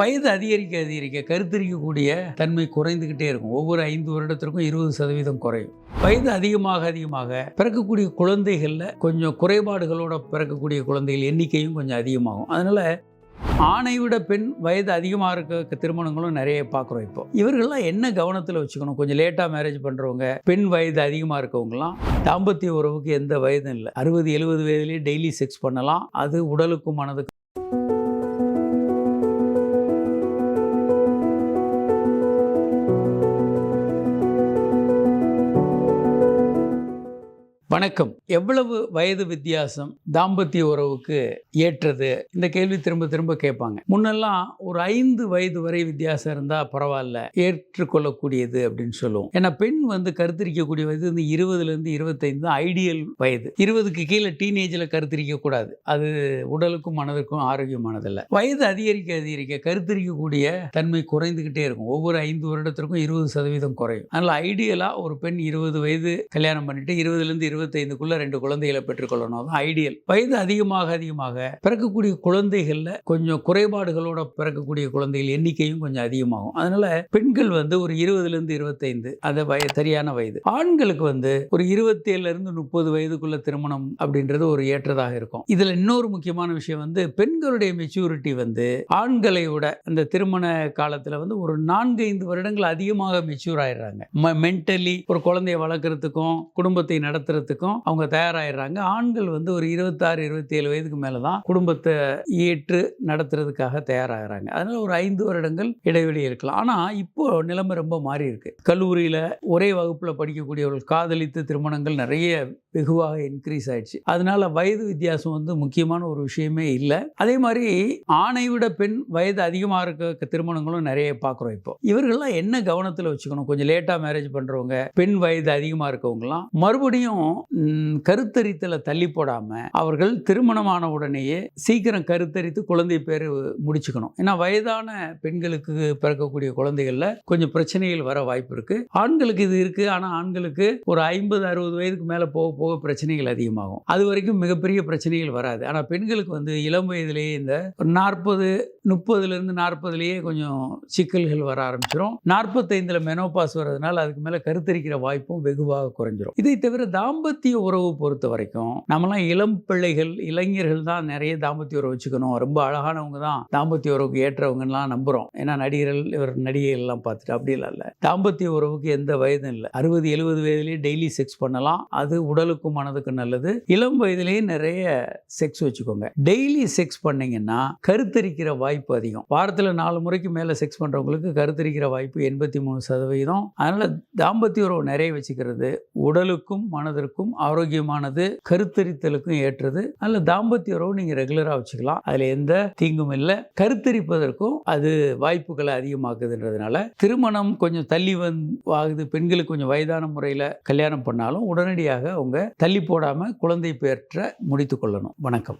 வயது அதிகரிக்க அதிகரிக்க கருத்தரிக்கக்கூடிய தன்மை குறைந்துக்கிட்டே இருக்கும். ஒவ்வொரு ஐந்து வருடத்திற்கும் இருபது சதவீதம் குறையும். வயது அதிகமாக அதிகமாக பிறக்கக்கூடிய குழந்தைகளில் கொஞ்சம் குறைபாடுகளோட பிறக்கக்கூடிய குழந்தைகள் எண்ணிக்கையும் கொஞ்சம் அதிகமாகும். அதனால் ஆணை விட பெண் வயது அதிகமாக இருக்க திருமணங்களும் நிறைய பார்க்குறோம் இப்போ. இவர்கள்லாம் என்ன கவனத்தில் வச்சுக்கணும்? கொஞ்சம் லேட்டாக மேரேஜ் பண்ணுறவங்க பெண் வயது அதிகமாக இருக்கவங்கலாம் தாம்பத்திய உறவுக்கு எந்த வயதும் இல்லை. அறுபது எழுபது வயதுலேயே டெய்லி செக்ஸ் பண்ணலாம். அது உடலுக்கும் மனதுக்கும் வணக்கம். எவ்வளவு வயது வித்தியாசம் தாம்பத்திய உறவுக்கு ஏற்றது? இந்த கேள்வி திரும்ப திரும்ப கேட்பாங்க. முன்னெல்லாம் ஒரு ஐந்து வயது வரை வித்தியாசம் இருந்தால் பரவாயில்ல ஏற்றுக்கொள்ளக்கூடியது அப்படின்னு சொல்லுவோம். ஏன்னா பெண் வந்து கருத்தரிக்கக்கூடிய வயது வந்து இருபதுலேருந்து இருபத்தைந்து தான் ஐடியல் வயது. இருபதுக்கு கீழே டீனேஜில் கருத்தரிக்கக்கூடாது. அது உடலுக்கும் மனதிற்கும் ஆரோக்கியமானதில்லை. வயது அதிகரிக்க அதிகரிக்க கருத்தரிக்கக்கூடிய தன்மை குறைந்துக்கிட்டே இருக்கும். ஒவ்வொரு ஐந்து வருடத்திற்கும் இருபது சதவீதம் குறையும். அதனால் ஐடியலாக ஒரு பெண் இருபது வயது கல்யாணம் பண்ணிட்டு இருபதுலேருந்து இருபத்தைந்துக்குள்ளே ரெண்டு குழந்தைகளை பெற்றுக்கொள்ளணும். தான் ஐடியல் வயது அதிகமாக அதிகமாக பிறக்கக்கூடிய குழந்தைகளில் கொஞ்சம் குறைபாடுகளோட பிறக்கக்கூடிய குழந்தைகள் எண்ணிக்கையும் கொஞ்சம் அதிகமாகும். அதனால் பெண்கள் வந்து ஒரு இருபதுலேருந்து இருபத்தைந்து அது வய சரியான வயது. ஆண்களுக்கு வந்து ஒரு இருபத்தேழுலேருந்து முப்பது வயதுக்குள்ள திருமணம் அப்படின்றது ஒரு ஏற்றதாக இருக்கும். இதில் இன்னொரு முக்கியமான விஷயம் வந்து பெண்களுடைய மெச்சூரிட்டி வந்து ஆண்களை விட அந்த திருமண காலத்தில் வந்து ஒரு நான்கு ஐந்து வருடங்கள் அதிகமாக மெச்சூர் ஆயிடுறாங்க. மென்டலி ஒரு குழந்தைய வளர்க்குறதுக்கும் குடும்பத்தை நடத்துறதுக்கும் அவங்க தயாராகிடுறாங்க ஆண்கள் வந்து ஒரு இருபத்தாறு இருபத்தி ஏழு வயதுக்கு மேலே தான் குடும்பத்தை ஏற்று நடத்துறதுக்காக தயாராகிறாங்க. அதனால ஒரு ஐந்து வருடங்கள் இடைவெளி இருக்கலாம். ஆனால் இப்போ நிலைமை ரொம்ப மாறி இருக்கு கல்லூரியில் ஒரே வகுப்பில் படிக்கக்கூடியவர்கள் காதலித்து திருமணங்கள் நிறைய வெகுவாக இன்க்ரீஸ் ஆயிடுச்சு. அதனால வயது வித்தியாசம் வந்து முக்கியமான ஒரு விஷயமே இல்லை. அதே மாதிரி ஆணை விட பெண் வயது அதிகமாக இருக்க திருமணங்களும் நிறைய பார்க்குறோம் இப்போ. இவர்கள்லாம் என்ன கவனத்தில் வச்சுக்கணும்? கொஞ்சம் லேட்டாக மேரேஜ் பண்ணுறவங்க பெண் வயது அதிகமாக இருக்கவங்கலாம் மறுபடியும் ம், கருத்தரித்தலை தள்ளி போடாமல் அவர்கள் திருமணமான உடனேயே சீக்கிரம் கருத்தரித்து குழந்தை பேர் முடிச்சுக்கணும். ஏன்னா வயதான பெண்களுக்கு பிறக்கக்கூடிய குழந்தைகளில் கொஞ்சம் பிரச்சனைகள் வர வாய்ப்பு இருக்குது ஆண்களுக்கு இது இருக்குது ஆனால் ஆண்களுக்கு ஒரு ஐம்பது அறுபது வயதுக்கு மேலே போக போக பிரச்சனைகள் அதிகமாகும். அது வரைக்கும் மிகப்பெரிய பிரச்சனைகள் வராது. ஆனால் பெண்களுக்கு வந்து இளம் வயதிலேயே இந்த ஒரு நாற்பது முப்பதுலேருந்து நாற்பதுலேயே கொஞ்சம் சிக்கல்கள் வர ஆரம்பிச்சிடும் நாற்பத்தைந்தில் மெனோபாஸ் வர்றதுனால அதுக்கு மேலே கருத்தரிக்கிற வாய்ப்பும் வெகுவாக குறைஞ்சிரும். இதை தவிர தாம்பத்திய உறவு பொறுத்த வரைக்கும் நம்மலாம் இளம் பிள்ளைகள் இளைஞர்கள் தான் நிறைய தாம்பத்திய உறவு வச்சுக்கணும். ரொம்ப அழகானவங்க தான் தாம்பத்திய உறவுக்கு ஏற்றவங்கலாம் நம்புகிறோம் ஏன்னா நடிகர்கள் இவர் நடிகைகள்லாம் பார்த்துட்டு அப்படிலாம் இல்லை. தாம்பத்திய உறவுக்கு எந்த வயதும் இல்லை. அறுபது எழுபது வயதுலேயே டெய்லி செக்ஸ் பண்ணலாம். அது உடல் உடலுக்கும் மனதுக்கும் நல்லது. இளம் வயதிலேயே நிறைய செக்ஸ் வச்சுக்கோங்க. டெய்லி செக்ஸ் பண்ணீங்கன்னா கருத்தரிக்கிற வாய்ப்பு அதிகம். வாரத்தில் நாலு முறைக்கு மேலே செக்ஸ் பண்ணுறவங்களுக்கு கருத்தரிக்கிற வாய்ப்பு எண்பத்தி மூணு சதவீதம். அதனால் தாம்பத்திய உறவு நிறைய வச்சுக்கிறது. உடலுக்கும் மனதிற்கும் ஆரோக்கியமானது கருத்தரித்தலுக்கும் ஏற்றது. அதில் தாம்பத்திய உறவு நீங்கள் ரெகுலராக வச்சுக்கலாம். அதில் எந்த தீங்கும் இல்லை. கருத்தரிப்பதற்கும் அது வாய்ப்புகளை அதிகமாக்குதுன்றதுனால திருமணம் கொஞ்சம் தள்ளி வந்து ஆகுது. பெண்களுக்கு கொஞ்சம் வயதான முறையில் கல்யாணம் பண்ணாலும் உடனடியாக அவங்க கூட தள்ளி போடாமல் குழந்தை பெற்ற முடித்து கொள்ளணும். வணக்கம்.